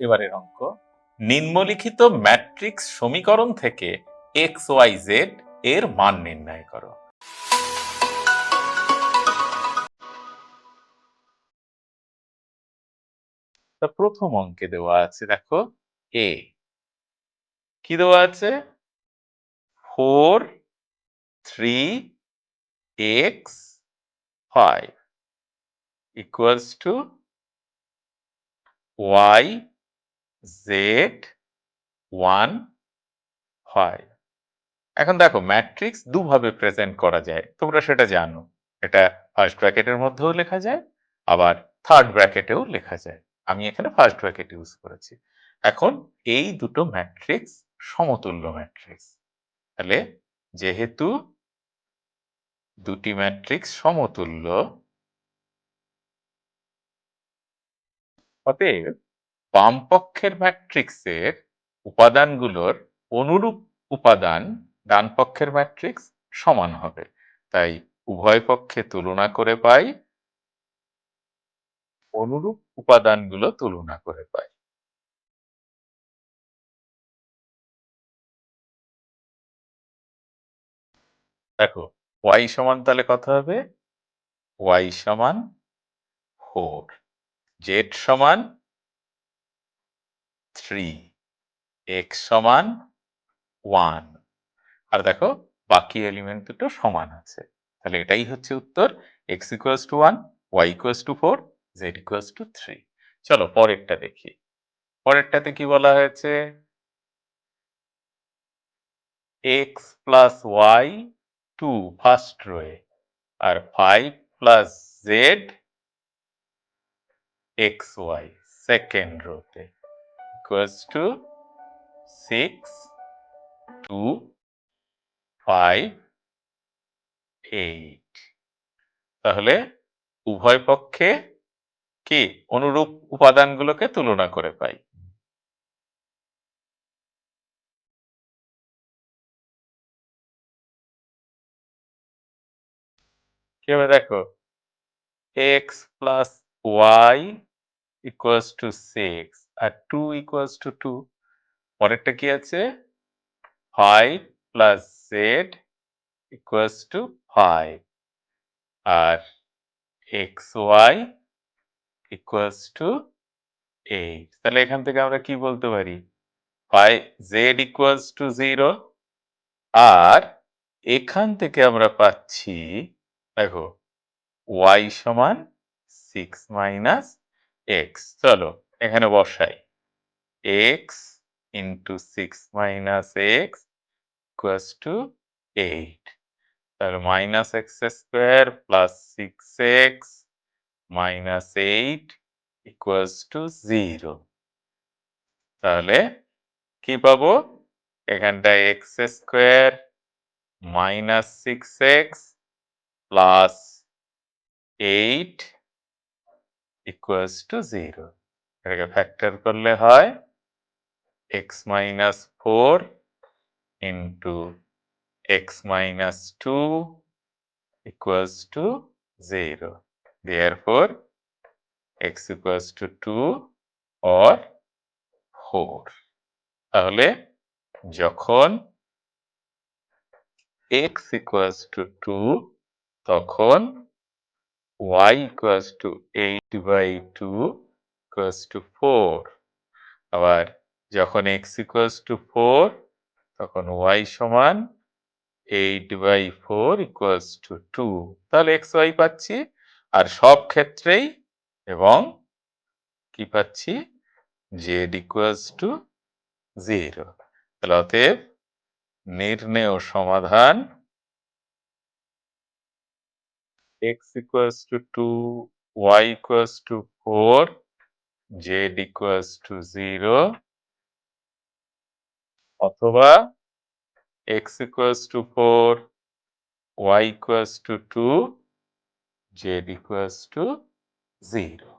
এবারের অঙ্ক। নিম্নলিখিত ম্যাট্রিক্স সমীকরণ থেকে এক্স ওয়াই জেড এর মান নির্ণয় করো। তা প্রথম অঙ্কে দেওয়া আছে, দেখো, এ। কি দেওয়া আছে? Four three X five. Equals to Y Z one five এখন দেখো ম্যাট্রিক্স দুভাবে প্রেজেন্ট করা যায়। তোমরা সেটা জানো। এটা ফার্স্ট ব্র্যাকেটের মধ্যেও লেখা যায়, আবার থার্ড ব্র্যাকেটেও লেখা যায়। আমি এখানে ফার্স্ট ব্র্যাকেট ইউজ করেছি। এখন এই দুটো ম্যাট্রিক্স সমতুল্য ম্যাট্রিক্স তাহলে যেহেতু দুটি ম্যাট্রিক্স সমতুল্য অতএব বাম পক্ষের ম্যাট্রিক্সের উপাদানগুলোর অনুরূপ উপাদান ডান পক্ষের ম্যাট্রিক্স সমান হবে। তাই উভয় পক্ষে তুলনা করে পাই, অনুরূপ উপাদানগুলো তুলনা করে পাই। দেখো ওয়াই সমান তাহলে কত হবে? ওয়াই সমান ফোর z সমান থ্রি, এক্স সমান ওয়ান। আর দেখো, বাকি এলিমেন্ট দুটো সমান আছে। তাহলে এটাই হচ্ছে উত্তর, X equals to one Y equals to four Z equals to three চলো, পরেরটা দেখি। পরেরটাতে কি বলা হয়েছে? X plus Y, two, first রোয়ে আর five plus Z Y second রোতে equals to six two five eight তাহলে উভয় পক্ষে কি অনুরূপ উপাদানগুলোকে তুলনা করে পাই? দেখো? X plus Y equals to six R two equals to two পরেরটা কি আছে? Five plus Z equals to five R X Y equals to eight তাহলে এখান থেকে আমরা কি বলতে পারি? Five Z equals to zero আর এখান থেকে আমরা পাচ্ছি, দেখো ওয়াই সমান সিক্স মাইনাস এক্স চলো, এখানে বসাই। X into six minus X equals to eight তাহলে minus X square plus six X minus eight equals to zero তাহলে কি পাবো? এখানটায় X square minus six X plus eight equals to zero এটাকে factor করলে হয় X minus four into X minus two equals to 0. Therefore, x equals to 2 or 4. তাহলে যখন x equals to 2 তখন y equals to 8 by 2 equals to 4 আবার যখন x equals to 4 তখন y সমান eight by four equals to two তাহলে x Y পাচ্ছি। আর সব ক্ষেত্রেই এবং কি পাচ্ছি? জেড ইকুয়ালস টু জিরো তাহলে অতএব নির্ণেয় সমাধান X equals to two y equals to four z equals to zero অথবা x equals to 4, y equals to 2, z equals to 0.